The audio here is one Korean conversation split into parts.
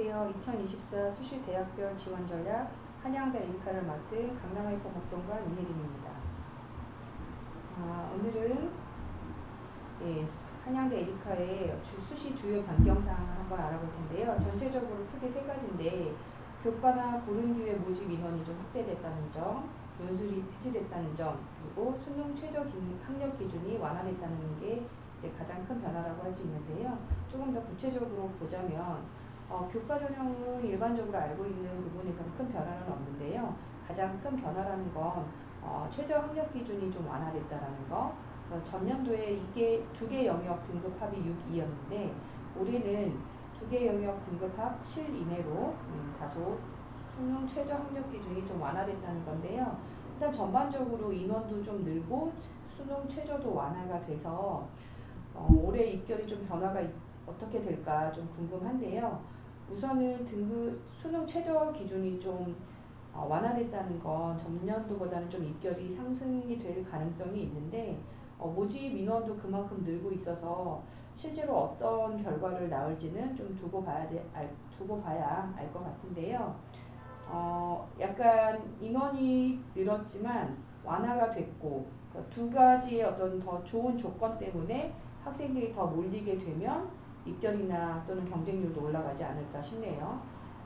안녕하세요. 2024 수시 대학별 지원 전략 한양대 에리카를 맡은 강남하이퍼 목동관 이혜림입니다. 아, 오늘은 예, 한양대 에리카의 주, 수시 주요 변경 사항을 한번 알아볼 텐데요. 전체적으로 크게 세 가지인데 교과나 고른 기회 모집 인원이 좀 확대됐다는 점, 연수리 폐지됐다는 점, 그리고 수능 최저 기, 학력 기준이 완화됐다는 게 이제 가장 큰 변화라고 할 수 있는데요. 조금 더 구체적으로 보자면 어, 교과 전형은 일반적으로 알고 있는 부분에서는 큰 변화는 없는데요. 가장 큰 변화라는 건 어, 최저 학력 기준이 좀 완화됐다라는 거. 그래서 전년도에 이게 두 개 영역 등급 합이 6이었는데 올해는 두 개 영역 등급 합 7 이내로 음, 다소 수능 최저 학력 기준이 좀 완화됐다는 건데요. 일단 전반적으로 인원도 좀 늘고 수능 최저도 완화가 돼서 어, 올해 입결이 좀 변화가 있, 어떻게 될까 좀 궁금한데요. 우선은 등급 수능 최저 기준이 좀 어, 완화됐다는 건 전년도보다는 좀 입결이 상승이 될 가능성이 있는데 어, 모집 인원도 그만큼 늘고 있어서 실제로 어떤 결과를 나올지는 좀 두고 봐야 돼, 알, 두고 봐야 알 것 같은데요. 어, 약간 인원이 늘었지만 완화가 됐고 그러니까 두 가지의 어떤 더 좋은 조건 때문에 학생들이 더 몰리게 되면 입결이나 또는 경쟁률도 올라가지 않을까 싶네요.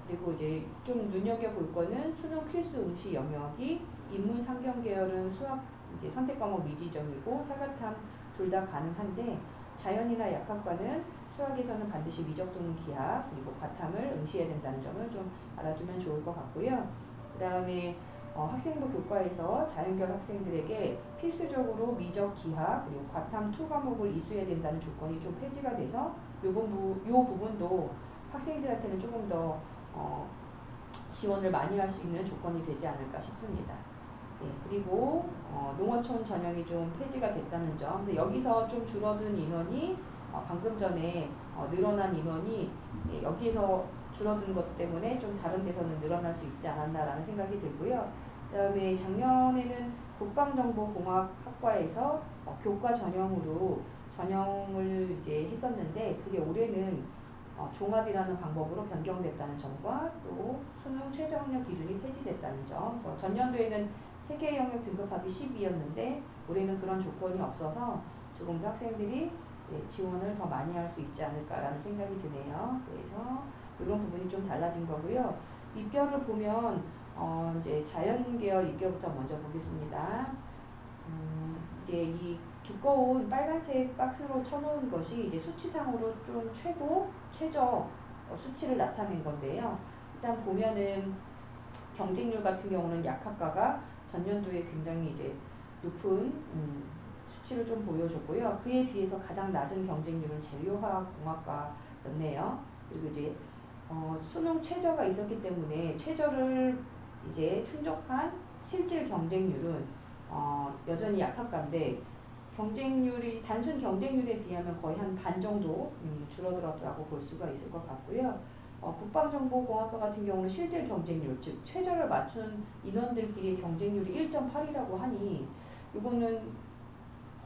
그리고 이제 좀 눈여겨볼 거는 수능 필수 응시 영역이 인문 상경 계열은 수학 이제 선택 과목 미지정이고 사과탐 둘 다 가능한데 자연이나 약학과는 수학에서는 반드시 미적 또는 기하 그리고 과탐을 응시해야 된다는 점을 좀 알아두면 좋을 것 같고요. 그 다음에 어, 학생부 교과에서 자연결 학생들에게 필수적으로 미적 기하 그리고 과탐 투 과목을 이수해야 된다는 조건이 좀 폐지가 돼서 요 부분 요 부분도 학생들한테는 조금 더 어, 지원을 많이 할 수 있는 조건이 되지 않을까 싶습니다. 예, 그리고 어, 농어촌 전형이 좀 폐지가 됐다는 점. 그래서 여기서 좀 줄어든 인원이 어, 방금 전에 어, 늘어난 인원이 예, 여기에서 줄어든 것 때문에 좀 다른 데서는 늘어날 수 있지 않았나라는 생각이 들고요. 그다음에 작년에는 국방정보공학 학과에서 어, 교과 전형으로 전형을 이제 했었는데 그게 올해는 어, 종합이라는 방법으로 변경됐다는 점과 또 수능 최저 학력 기준이 폐지됐다는 점. 그래서 전년도에는 세개 영역 등급합이 10이었는데 올해는 그런 조건이 없어서 조금 더 학생들이 예, 지원을 더 많이 할 수 있지 않을까라는 생각이 드네요. 그래서 이런 부분이 좀 달라진 거고요. 입결을 보면 어, 이제 자연 계열 입결부터 먼저 보겠습니다. 음, 이제 이 두꺼운 빨간색 박스로 쳐놓은 것이 이제 수치상으로 좀 최고 최저 수치를 나타낸 건데요. 일단 보면은 경쟁률 같은 경우는 약학과가 전년도에 굉장히 이제 높은 음, 수치를 좀 보여줬고요. 그에 비해서 가장 낮은 경쟁률은 재료화학공학과였네요. 그리고 이제 어, 수능 최저가 있었기 때문에 최저를 이제 충족한 실질 경쟁률은 어, 여전히 약학과인데 경쟁률이 단순 경쟁률에 비하면 거의 한 반 정도 음, 줄어들었다고 볼 수가 있을 것 같고요. 어, 국방정보공학과 같은 경우는 실질 경쟁률, 즉 최저를 맞춘 인원들끼리 경쟁률이 1.8이라고 하니 이거는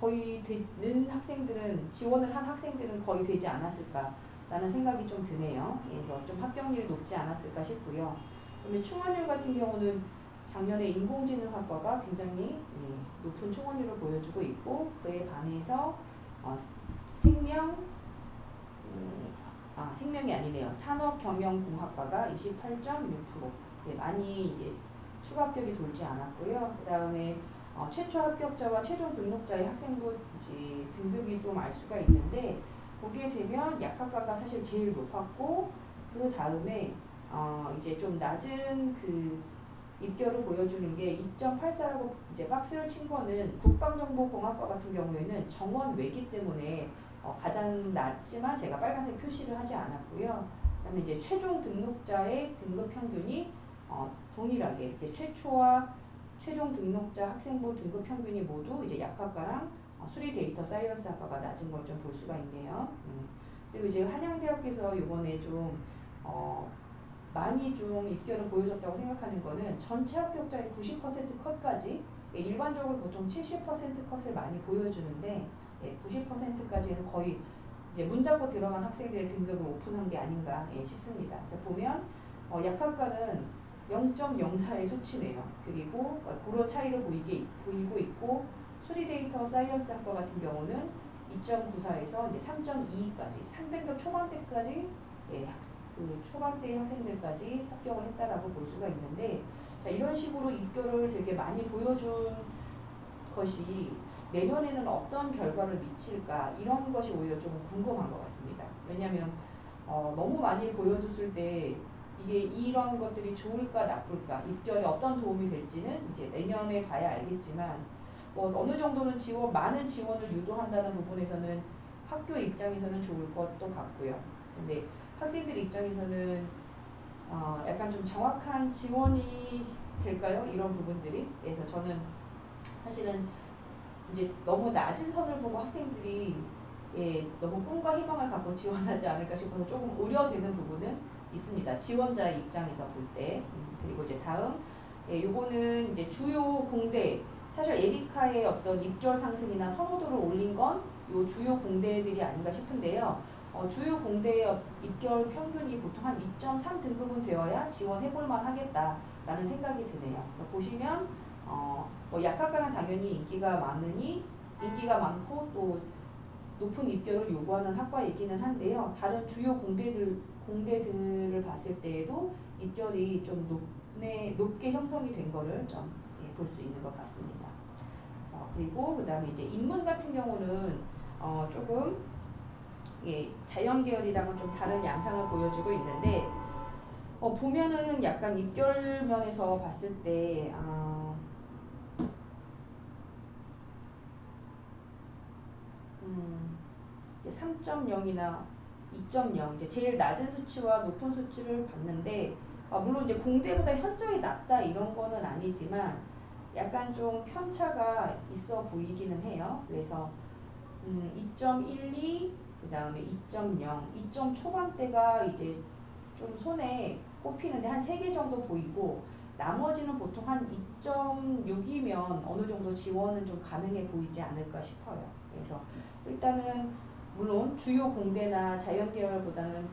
거의 되는 학생들은 지원을 한 학생들은 거의 되지 않았을까라는 생각이 좀 드네요. 그래서 좀 합격률이 높지 않았을까 싶고요. 그다음에 충원율 같은 경우는 작년에 인공지능 학과가 굉장히 예, 높은 충원율을 보여주고 있고 그에 반해서 어, 생명 음, 아 생명이 아니네요. 산업경영공학과가 28.6% 예, 많이 이제 추가 합격이 돌지 않았고요. 그 다음에 어, 최초 합격자와 최종 등록자의 학생부 이제 등급이 좀 알 수가 있는데 보게 되면 약학과가 사실 제일 높았고 그 다음에 어, 이제 좀 낮은 그 입결을 보여주는 게 2.84라고 이제 박스를 친 거는 국방정보공학과 같은 경우에는 정원 외기 때문에 어, 가장 낮지만 제가 빨간색 표시를 하지 않았고요. 그다음에 이제 최종 등록자의 등급 평균이 어, 동일하게 이제 최초와 최종 등록자 학생부 등급 평균이 모두 이제 약학과랑 어, 수리 데이터 사이언스 학과가 낮은 걸 좀 볼 수가 있네요. 음. 그리고 이제 한양대학교에서 이번에 좀 어, 많이 좀 입결을 보여줬다고 생각하는 거는 전체 합격자의 90% 컷까지 예, 일반적으로 보통 70% 컷을 많이 보여주는데 예, 90%까지 해서 거의 이제 문 닫고 들어간 학생들의 등급을 오픈한 게 아닌가 예, 싶습니다. 그래서 보면 어, 약학과는 0.04의 수치네요. 그리고 어, 그런 차이를 보이게 보이고 있고 수리 데이터 사이언스 학과 같은 경우는 2.94에서 이제 3.22까지 3등급 초반대까지 예, 학, 그 초반대 학생들까지 합격을 했다라고 볼 수가 있는데 자 이런 식으로 입결을 되게 많이 보여준 것이 내년에는 어떤 결과를 미칠까 이런 것이 오히려 좀 궁금한 것 같습니다. 왜냐하면 어, 너무 많이 보여줬을 때 이게 이런 것들이 좋을까 나쁠까 입결에 어떤 도움이 될지는 이제 내년에 봐야 알겠지만 뭐 어느 정도는 지원 많은 지원을 유도한다는 부분에서는 학교 입장에서는 좋을 것도 같고요. 근데 학생들 입장에서는 어, 약간 좀 정확한 지원이 될까요? 이런 부분들이 그래서 저는 사실은 이제 너무 낮은 선을 보고 학생들이 예, 너무 꿈과 희망을 갖고 지원하지 않을까 싶어서 조금 우려되는 부분은 있습니다. 지원자의 입장에서 볼 때. 음, 그리고 이제 다음, 예, 요거는 이제 주요 공대, 사실 에리카의 어떤 입결 상승이나 선호도를 올린 건 요 주요 공대들이 아닌가 싶은데요. 어, 주요 공대의 입결 평균이 보통 한 2.3 등급은 되어야 지원해볼 만 하겠다라는 생각이 드네요. 그래서 보시면 어, 뭐 약학과는 당연히 인기가 많으니 인기가 많고 또 높은 입결을 요구하는 학과이기는 한데요. 다른 주요 공대들 공대들을 봤을 때에도 입결이 좀 높네, 높게 형성이 된 거를 좀 볼수 있는 것 같습니다. 그래서 그리고 그 다음에 이제 인문 같은 경우는 어, 조금 예, 자연 계열이랑은 좀 다른 양상을 보여주고 있는데 어, 보면은 약간 입결 면에서 봤을 때 아, 음, 3.0이나 2.0 이제 제일 낮은 수치와 높은 수치를 봤는데 아, 물론 이제 공대보다 현저히 낮다 이런 거는 아니지만 약간 좀 편차가 있어 보이기는 해요. 그래서 음, 2.12, 그 다음에 2.0, 2점 초반대가 이제 좀 손에 꼽히는데 한 3개 정도 보이고 나머지는 보통 한 2.6이면 어느 정도 지원은 좀 가능해 보이지 않을까 싶어요. 그래서 일단은 물론 주요 공대나 자연계열보다는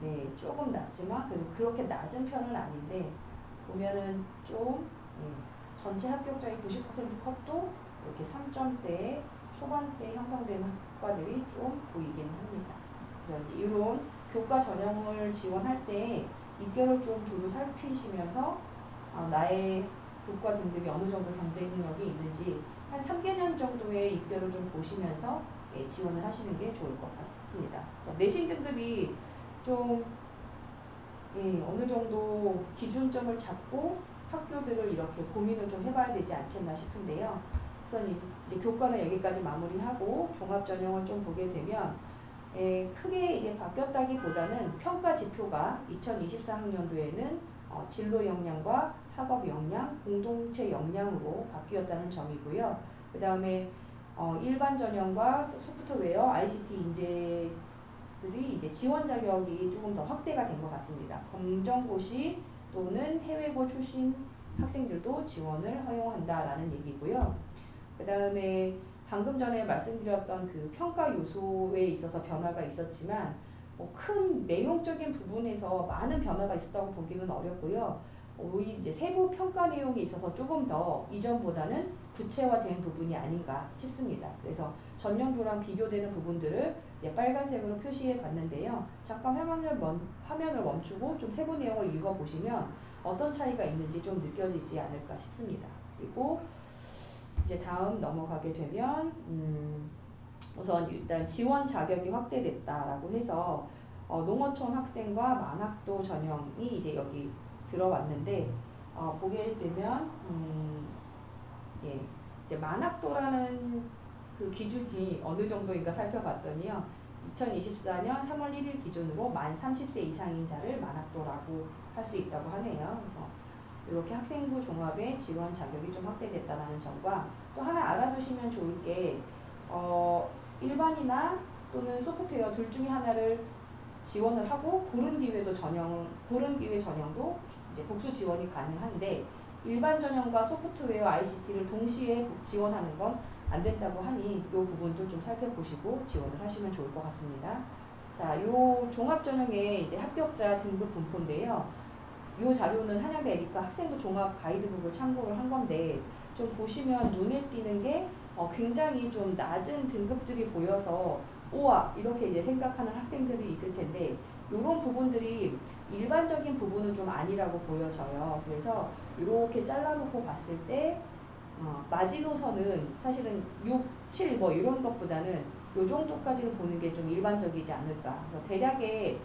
네, 조금 낮지만 그래도 그렇게 낮은 편은 아닌데 보면은 좀 네, 전체 합격자의 90% 컷도 이렇게 3점대 초반대 형성되는 학과들이 좀 보이긴 합니다. 이런 교과 전형을 지원할 때 입결을 좀 두루 살피시면서 어, 나의 교과 등급이 어느 정도 경쟁력이 있는지 한 3개년 정도의 입결을 좀 보시면서 예, 지원을 하시는 게 좋을 것 같습니다. 내신 등급이 좀 예, 어느 정도 기준점을 잡고 학교들을 이렇게 고민을 좀 해봐야 되지 않겠나 싶은데요. 우선 이제 교과는 여기까지 마무리하고 종합 전형을 좀 보게 되면 에, 크게 이제 바뀌었다기보다는 평가 지표가 2024학년도에는 어, 진로 역량과 학업 역량, 공동체 역량으로 바뀌었다는 점이고요. 그 다음에 어, 일반 전형과 소프트웨어, ICT 인재들이 이제 지원 자격이 조금 더 확대가 된 것 같습니다. 검정고시 또는 해외고 출신 학생들도 지원을 허용한다라는 얘기고요. 그 다음에 방금 전에 말씀드렸던 그 평가 요소에 있어서 변화가 있었지만 뭐 큰 내용적인 부분에서 많은 변화가 있었다고 보기는 어렵고요. 오히 이제 세부 평가 내용에 있어서 조금 더 이전보다는 구체화된 부분이 아닌가 싶습니다. 그래서 전년도랑 비교되는 부분들을 빨간색으로 표시해 봤는데요. 잠깐 화면을 멈, 화면을 멈추고 좀 세부 내용을 읽어 보시면 어떤 차이가 있는지 좀 느껴지지 않을까 싶습니다. 그리고 이제 다음 넘어가게 되면 음, 우선 일단 지원 자격이 확대됐다라고 해서 어, 농어촌 학생과 만학도 전형이 이제 여기 들어왔는데 어, 보게 되면 음, 예, 이제 만학도라는 그 기준이 어느 정도인가 살펴봤더니요. 2024년 3월 1일 기준으로 만 30세 이상인 자를 만학도라고 할 수 있다고 하네요. 그래서 이렇게 학생부 종합의 지원 자격이 좀 확대됐다는 점과 또 하나 알아두시면 좋을 게 어, 일반이나 또는 소프트웨어 둘 중에 하나를 지원을 하고 고른 기회도 전형 고른 기회 전형도 이제 복수 지원이 가능한데 일반 전형과 소프트웨어 ICT를 동시에 지원하는 건 안 된다고 하니 이 부분도 좀 살펴보시고 지원을 하시면 좋을 것 같습니다. 자, 요 종합 전형의 이제 합격자 등급 분포인데요. 요 자료는 한양대 에리카 학생부 종합 가이드북을 참고를 한 건데 좀 보시면 눈에 띄는 게 어, 굉장히 좀 낮은 등급들이 보여서 우와 이렇게 이제 생각하는 학생들이 있을 텐데 이런 부분들이 일반적인 부분은 좀 아니라고 보여져요. 그래서 이렇게 잘라놓고 봤을 때 어, 마지노선은 사실은 6, 7 뭐 이런 것보다는 요 정도까지는 보는 게 좀 일반적이지 않을까. 그래서 대략의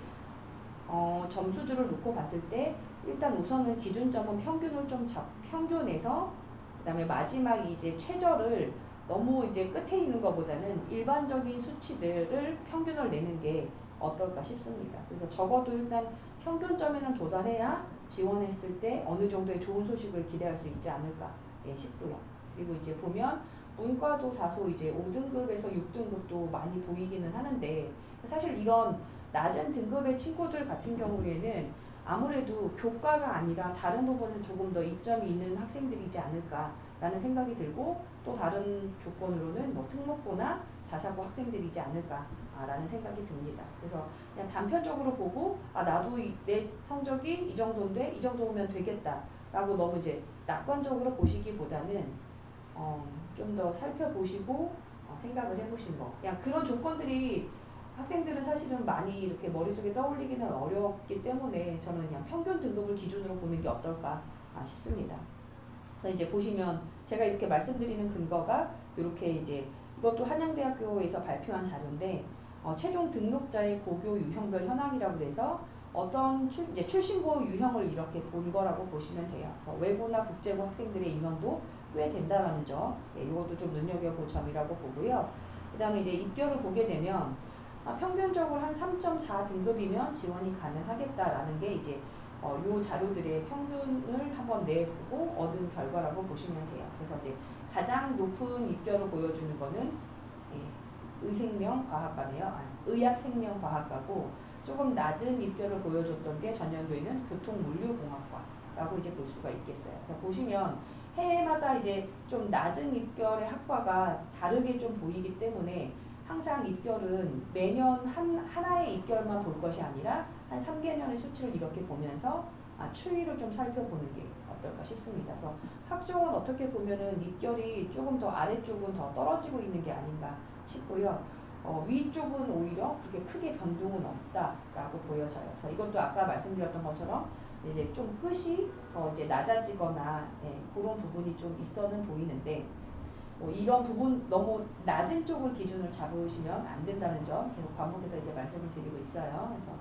어, 점수들을 놓고 봤을 때 일단 우선은 기준점은 평균을 좀 잡, 평균에서 그다음에 마지막 이제 최저를 너무 이제 끝에 있는 것보다는 일반적인 수치들을 평균을 내는 게 어떨까 싶습니다. 그래서 적어도 일단 평균점에는 도달해야 지원했을 때 어느 정도의 좋은 소식을 기대할 수 있지 않을까 예, 싶고요. 그리고 이제 보면 문과도 다소 이제 5등급에서 6등급도 많이 보이기는 하는데 사실 이런 낮은 등급의 친구들 같은 경우에는 아무래도 교과가 아니라 다른 부분에서 조금 더 이점이 있는 학생들이지 않을까라는 생각이 들고 또 다른 조건으로는 뭐 특목고나 자사고 학생들이지 않을까라는 생각이 듭니다. 그래서 그냥 단편적으로 보고 아 나도 이, 내 성적이 이 정도인데 이 정도면 되겠다라고 너무 이제 낙관적으로 보시기보다는 어, 좀 더 살펴보시고 어, 생각을 해보시는 거. 그냥 그런 조건들이 학생들은 사실은 많이 이렇게 머릿속에 떠올리기는 어렵기 때문에 저는 그냥 평균 등급을 기준으로 보는 게 어떨까 아, 싶습니다. 그래서 이제 보시면 제가 이렇게 말씀드리는 근거가 이렇게 이제 이것도 한양대학교에서 발표한 자료인데 어, 최종 등록자의 고교 유형별 현황이라고 해서 어떤 출, 이제 출신고 유형을 이렇게 본 거라고 보시면 돼요. 외고나 국제고 학생들의 인원도 꽤 된다라는 점, 예, 이것도 좀 눈여겨볼 점이라고 보고요. 그 다음에 이제 입결을 보게 되면 아, 평균적으로 한 3.4 등급이면 지원이 가능하겠다라는 게 이제 어, 요 자료들의 평균을 한번 내보고 얻은 결과라고 보시면 돼요. 그래서 이제 가장 높은 입결을 보여주는 거는 예, 의생명과학과네요. 아, 의학생명과학과고 조금 낮은 입결을 보여줬던 게 전년도에는 교통물류공학과라고 이제 볼 수가 있겠어요. 그래서 보시면 해마다 이제 좀 낮은 입결의 학과가 다르게 좀 보이기 때문에 항상 입결은 매년 한, 하나의 입결만 볼 것이 아니라 한 3개년의 수치를 이렇게 보면서 아, 추이를 좀 살펴보는 게 어떨까 싶습니다. 그래서 학종은 어떻게 보면은 입결이 조금 더 아래쪽은 더 떨어지고 있는 게 아닌가 싶고요. 어, 위쪽은 오히려 그렇게 크게 변동은 없다라고 보여져요. 그래서 이것도 아까 말씀드렸던 것처럼 이제 좀 끝이 더 이제 낮아지거나 네, 그런 부분이 좀 있어는 보이는데 뭐 이런 부분 너무 낮은 쪽을 기준을 잡으시면 안 된다는 점 계속 반복해서 이제 말씀을 드리고 있어요. 그래서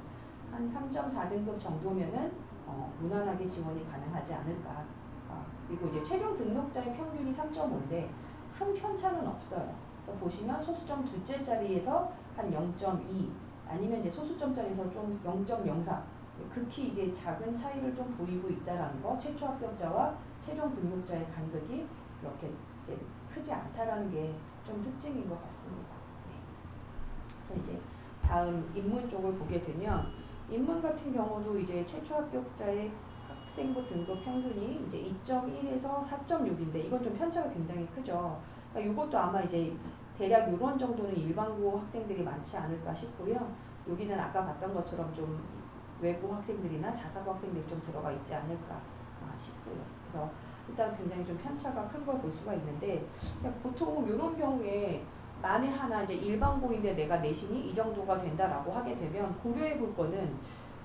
한 3.4등급 정도면은 어, 무난하게 지원이 가능하지 않을까. 어, 그리고 이제 최종 등록자의 평균이 3.5인데 큰 편차는 없어요. 그래서 보시면 소수점 둘째 자리에서 한 0.2 아니면 이제 소수점 자리에서 좀 0.04 극히 이제 작은 차이를 좀 보이고 있다라는 거 최초 합격자와 최종 등록자의 간극이 그렇게 크지 않다라는 게 좀 특징인 것 같습니다. 네. 그래서 이제 다음 인문 쪽을 보게 되면 인문 같은 경우도 이제 최초 합격자의 학생부 등급 평균이 이제 2.1에서 4.6인데 이건 좀 편차가 굉장히 크죠. 그러니까 이것도 아마 이제 대략 이런 정도는 일반고 학생들이 많지 않을까 싶고요. 여기는 아까 봤던 것처럼 좀 외고 학생들이나 자사고 학생들이 좀 들어가 있지 않을까 아, 싶고요. 그래서 일단 굉장히 좀 편차가 큰 걸 볼 수가 있는데 보통 이런 경우에 만에 하나 이제 일반고인데 내가 내신이 이 정도가 된다라고 하게 되면 고려해 볼 거는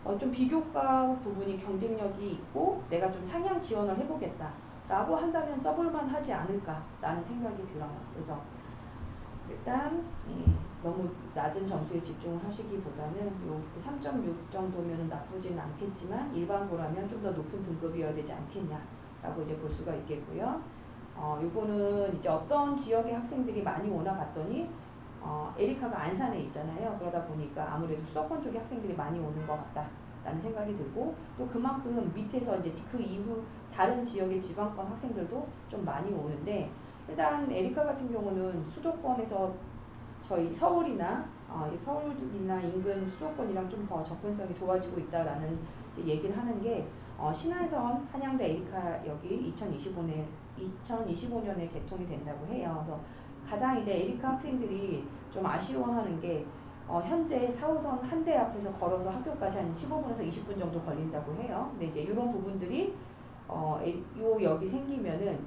어, 좀 비교과 부분이 경쟁력이 있고 내가 좀 상향 지원을 해보겠다 라고 한다면 써볼만 하지 않을까 라는 생각이 들어요. 그래서 일단 예, 너무 낮은 점수에 집중을 하시기보다는 요3.6 정도면 나쁘지는 않겠지만 일반고라면 좀 더 높은 등급이어야 되지 않겠냐 라고 이제 볼 수가 있겠고요. 어, 요거는 이제 어떤 지역의 학생들이 많이 오나 봤더니 어, 에리카가 안산에 있잖아요. 그러다 보니까 아무래도 수도권 쪽의 학생들이 많이 오는 것 같다 라는 생각이 들고 또 그만큼 밑에서 이제 그 이후 다른 지역의 지방권 학생들도 좀 많이 오는데 일단 에리카 같은 경우는 수도권에서 저희 서울이나 어, 서울이나 인근 수도권이랑 좀 더 접근성이 좋아지고 있다라는 얘기를 하는 게 어, 신안선 한양대 에리카 역이 2025년 2025년에 개통이 된다고 해요. 그래서 가장 이제 에리카 학생들이 좀 아쉬워하는 게 어, 현재 4호선 한 대 앞에서 걸어서 학교까지 한 15분에서 20분 정도 걸린다고 해요. 근데 이제 이런 부분들이 어, 에- 요 역이 생기면은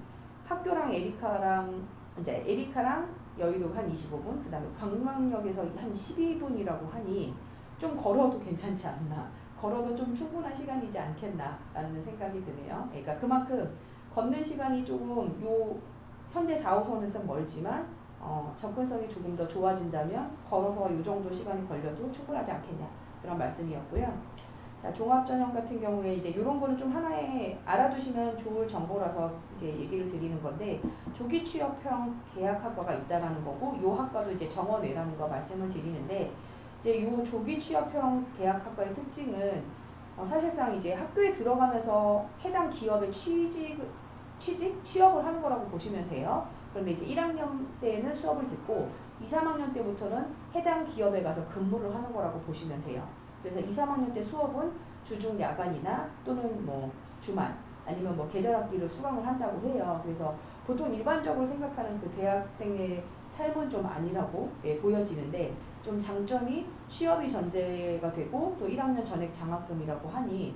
학교랑 에리카랑 이제 에리카랑 여의도가 한 25분, 그다음에 광명역에서 한 12분이라고 하니 좀 걸어도 괜찮지 않나. 걸어도 좀 충분한 시간이지 않겠나라는 생각이 드네요. 그러니까 그만큼 걷는 시간이 조금 요 현재 4호선에서 멀지만 어, 접근성이 조금 더 좋아진다면 걸어서 이 정도 시간이 걸려도 충분하지 않겠냐 그런 말씀이었고요. 자 종합전형 같은 경우에 이제 이런 거는 좀 하나에 알아두시면 좋을 정보라서 이제 얘기를 드리는 건데 조기 취업형 계약 학과가 있다라는 거고 요 학과도 이제 정원외라는 거 말씀을 드리는데 이제 요 조기 취업형 계약 학과의 특징은 어, 사실상 이제 학교에 들어가면서 해당 기업에 취직 취직 취업을 하는 거라고 보시면 돼요. 그런데 이제 1학년 때는 수업을 듣고 2, 3학년 때부터는 해당 기업에 가서 근무를 하는 거라고 보시면 돼요. 그래서 2, 3학년 때 수업은 주중 야간이나 또는 뭐 주말 아니면 뭐 계절 학기를 수강을 한다고 해요. 그래서 보통 일반적으로 생각하는 그 대학생의 삶은 좀 아니라고 예, 보여지는데 좀 장점이 취업이 전제가 되고 또 1학년 전액 장학금이라고 하니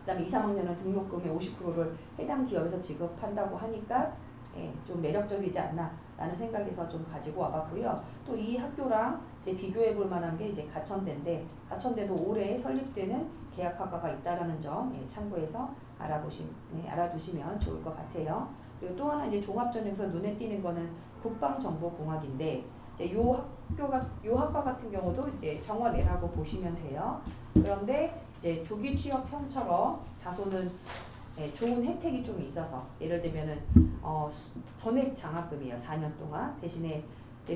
그다음에 2, 3학년은 등록금의 50%를 해당 기업에서 지급한다고 하니까 예, 좀 매력적이지 않나라는 생각에서 좀 가지고 와봤고요. 또 이 학교랑 이제 비교해 볼 만한 게 이제 가천대인데 가천대도 올해 설립되는 계약학과가 있다라는 점 예, 참고해서 알아보시 네, 알아두시면 좋을 것 같아요. 그리고 또 하나 이제 종합전형에서 눈에 띄는 거는 국방정보공학인데 이제 요 학교가 요 학과 같은 경우도 이제 정원외라고 보시면 돼요. 그런데 이제 조기 취업형처럼 다소는 예, 좋은 혜택이 좀 있어서 예를 들면은 어, 수- 전액 장학금이에요. 4년 동안 대신에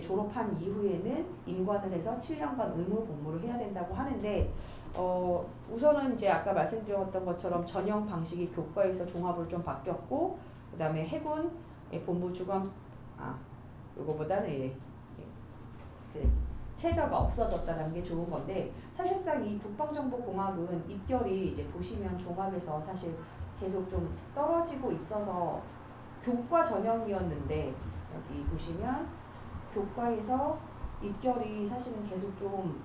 졸업한 이후에는 임관을 해서 7년간 의무 복무를 해야 된다고 하는데 어, 우선은 이제 아까 말씀드렸던 것처럼 전형 방식이 교과에서 종합으로 좀 바뀌었고 그 다음에 해군 예, 본부 주관 아 요거보다는 예, 예, 그 최저가 없어졌다는 게 좋은 건데 사실상 이 국방정보공학은 입결이 이제 보시면 종합에서 사실 계속 좀 떨어지고 있어서 교과 전형이었는데 여기 보시면 교과에서 입결이 사실은 계속 좀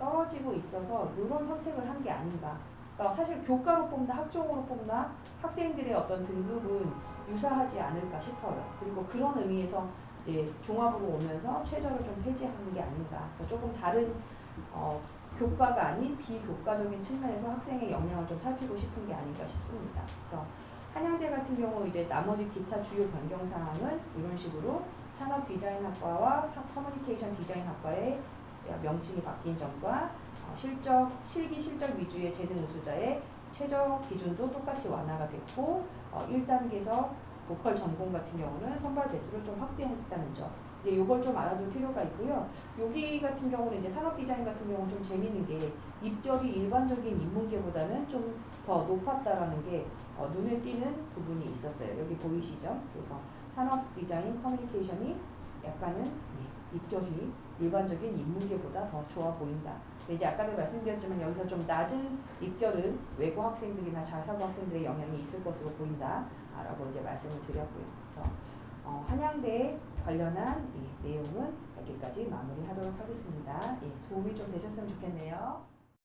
떨어지고 있어서 이런 선택을 한 게 아닌가. 그러니까 사실 교과로 뽑나 학종으로 뽑나 학생들의 어떤 등급은 유사하지 않을까 싶어요. 그리고 그런 의미에서 이제 종합으로 오면서 최저를 좀 폐지하는 게 아닌가. 그래서 조금 다른 어, 교과가 아닌 비교과적인 측면에서 학생의 역량을 좀 살피고 싶은 게 아닌가 싶습니다. 그래서 한양대 같은 경우 이제 나머지 기타 주요 변경 사항은 이런 식으로 산업 디자인학과와 사- 커뮤니케이션 디자인학과의 명칭이 바뀐 점과 어, 실적 실기 실적 위주의 재능 우수자의 최저 기준도 똑같이 완화가 됐고 어, 1단계에서 보컬 전공 같은 경우는 선발 배수를 좀 확대했다는 점. 이제 요걸 좀 알아둘 필요가 있고요. 여기 같은 경우는 이제 산업 디자인 같은 경우는 좀 재미있는 게 입결이 일반적인 인문계보다는 좀 더 높았다라는 게 어, 눈에 띄는 부분이 있었어요. 여기 보이시죠? 그래서 산업 디자인 커뮤니케이션이 약간은 예, 입결이 일반적인 인문계보다 더 좋아 보인다. 이제 아까도 말씀드렸지만 여기서 좀 낮은 입결은 외고 학생들이나 자사고 학생들의 영향이 있을 것으로 보인다라고 이제 말씀을 드렸고요. 그래서 어, 한양대 관련한 이 내용은 여기까지 마무리하도록 하겠습니다. 예, 도움이 좀 되셨으면 좋겠네요.